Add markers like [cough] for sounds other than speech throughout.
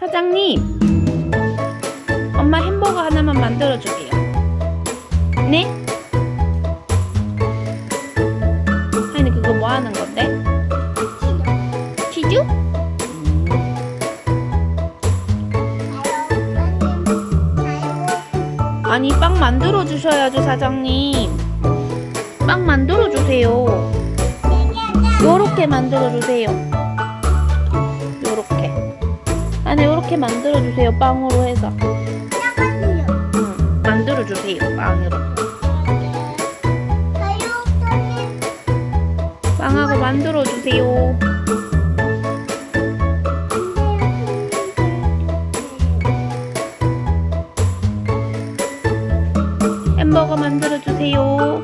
사장님, 엄마 햄버거 하나만 만들어 주세요. 네? 하인이 그거 뭐 하는 건데? 치즈? 아니, 빵 만들어 주셔야죠, 사장님. 빵 만들어 주세요. 요렇게 만들어 주세요. 안에 요렇게 만들어 주세요. 빵으로 해서. 응, 만들어 주세요. 빵으로. 빵하고 만들어 주세요. 햄버거 만들어 주세요.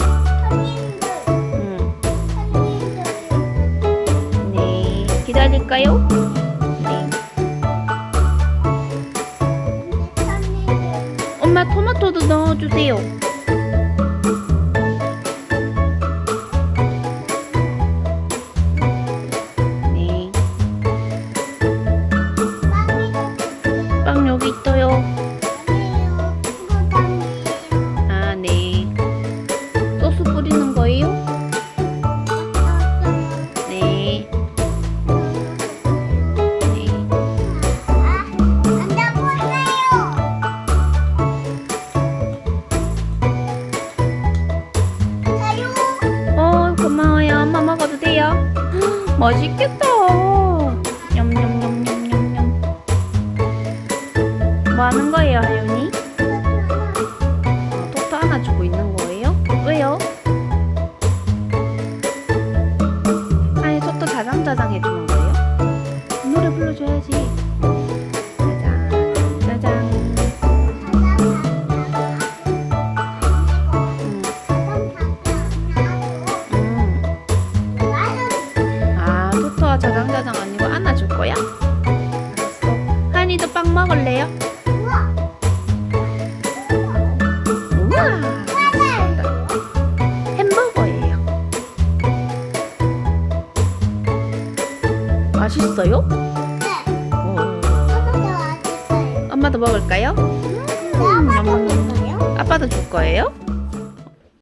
응. 네. 기다릴까요? 엄마 토마토도 넣어주세요. 네. 빵 여기 있어요. 고마워요. 엄마 먹어도 돼요? [gasps] 맛있겠다. 냠냠냠냠냠냠. 뭐 하는 거예요, 하윤이? 어, 토토 하나 주고 있는 거예요? 왜요? 아니, 토토 자장자장 해주는 거예요? 노래 불러줘야지. 거야? 하니도 빵 먹을래요? 우와! 햄버거예요. 맛있어요? 오. 엄마도 먹을까요? 아빠도 줄 거예요?